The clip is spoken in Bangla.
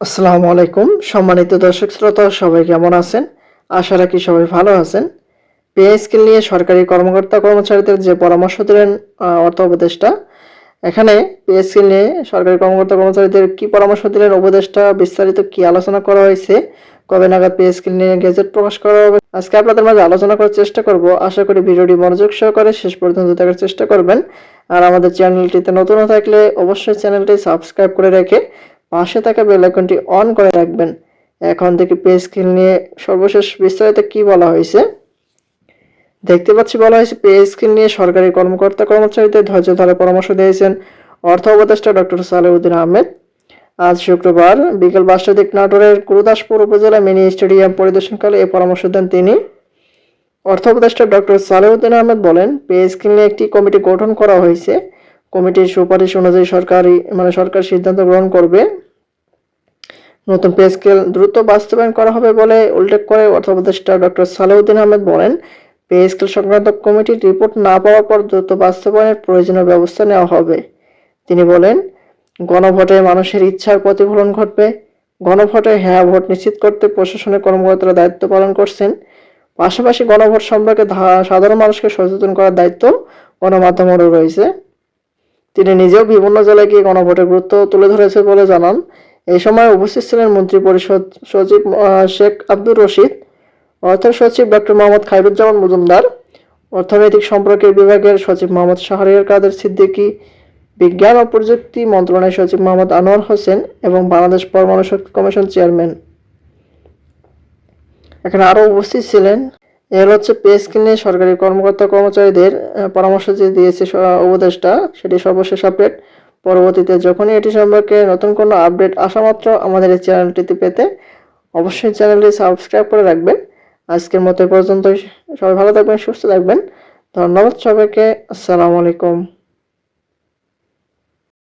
আসসালামু আলাইকুম। সম্মানিত দর্শক শ্রোতা, সবাই কেমন আছেন? আশা রাখি সবাই ভালো আছেন। পে স্কেল নিয়ে সরকারি কর্মকর্তা কর্মচারীদের যে পরামর্শ দিলেন অর্থ উপদেষ্টা, এখানে পে স্কেল নিয়ে সরকারি কর্মকর্তা কর্মচারীদের কি পরামর্শ দিলেন, উপদেষ্টা বিস্তারিত কি আলোচনা করা হয়েছে, কবে নাগাদ পে স্কেল নিয়ে গেজেট প্রকাশ করা হবে, আজকে আপনাদের মাঝে আলোচনা করার চেষ্টা করব। আশা করি ভিডিওটি মনোযোগ সহকারে শেষ পর্যন্ত দেখার চেষ্টা করবেন। আর আমাদের চ্যানেলটিতে নতুন থাকলে অবশ্যই চ্যানেলটি সাবস্ক্রাইব করে রেখে পাশে থাকা বেল আইকনটি অন করে রাখবেন। এখন থেকে পে স্কেল নিয়ে সর্বশেষ বিস্তারিত কি বলা হয়েছে? দেখতে পাচ্ছি বলা হয়েছে পে স্কেল নিয়ে সরকারি কর্মকর্তা কর্মচারীদের ধৈর্য ধরে পরামর্শ দিয়েছেন অর্থ উপদেষ্টা ডক্টর সালেউদ্দিন আহমেদ। আজ শুক্রবার বিকেল পাঁচটা দিক নাটোরের গুরুদাসপুর উপজেলা মিনি স্টেডিয়াম পরিদর্শনকালে এই পরামর্শ দেন তিনি। অর্থ উপদেষ্টা ডক্টর সালেউদ্দিন আহমেদ বলেন পে স্কেল নিয়ে একটি কমিটি গঠন করা হয়েছে। কমিটির সুপারিশ অনুযায়ী সরকারি মানে সরকার সিদ্ধান্ত গ্রহণ করবে। নতুন পে স্কেল দ্রুত বাস্তবায়ন করা হবে বলে উল্লেখ করে অর্থ উপদেষ্টা ডক্টর সালেউদ্দিন আহমেদ বলেন, পে স্কেল সংক্রান্ত কমিটির রিপোর্ট না পাওয়ার পর দ্রুত বাস্তবায়নের প্রয়োজনীয় ব্যবস্থা নেওয়া হবে। তিনি বলেন, গণভোটে মানুষের ইচ্ছার প্রতিফলন ঘটবে। গণভোটে হ্যাঁ ভোট নিশ্চিত করতে প্রশাসনের কর্মকর্তারা দায়িত্ব পালন করছেন। পাশাপাশি গণভোট সম্পর্কে সাধারণ মানুষকে সচেতন করার দায়িত্ব গণমাধ্যমেরও রয়েছে। তিনি নিজেও বিভিন্ন জেলায় গিয়ে গণভোটের গুরুত্ব তুলে ধরেছে বলে জানান। এই সময় উপস্থিত ছিলেন মন্ত্রী পরিষদ সচিব শেখ আব্দুর রশিদ, অর্থ সচিব ডক্টর মোহাম্মদ খায়রুজ্জামান মজুমদার, অর্থনৈতিক সম্পর্কের বিভাগের সচিব মোহাম্মদ শাহরিয়ার কাদের সিদ্দিকী, বিজ্ঞান ও প্রযুক্তি মন্ত্রণালয়ের সচিব মোহাম্মদ আনোয়ার হোসেন এবং বাংলাদেশ পরমাণু শক্তি কমিশন চেয়ারম্যান। এখানে আরও উপস্থিত ছিলেন এর হচ্ছে পে স্কিনে সরকারি কর্মকর্তা কর্মচারীদের পরামর্শ যে দিয়েছে উপদেশটা সেটি সর্বশেষ আপডেট পরবর্তীতে যখনই এটি সম্পর্কে নতুন কোনো আপডেট আসা মাত্র আমাদের এই চ্যানেলটিতে পেতে অবশ্যই চ্যানেলটি সাবস্ক্রাইব করে রাখবেন। আজকের মতো পর্যন্ত সবাই ভালো থাকবেন, সুস্থ থাকবেন। ধন্যবাদ সবাইকে। আসসালামু আলাইকুম।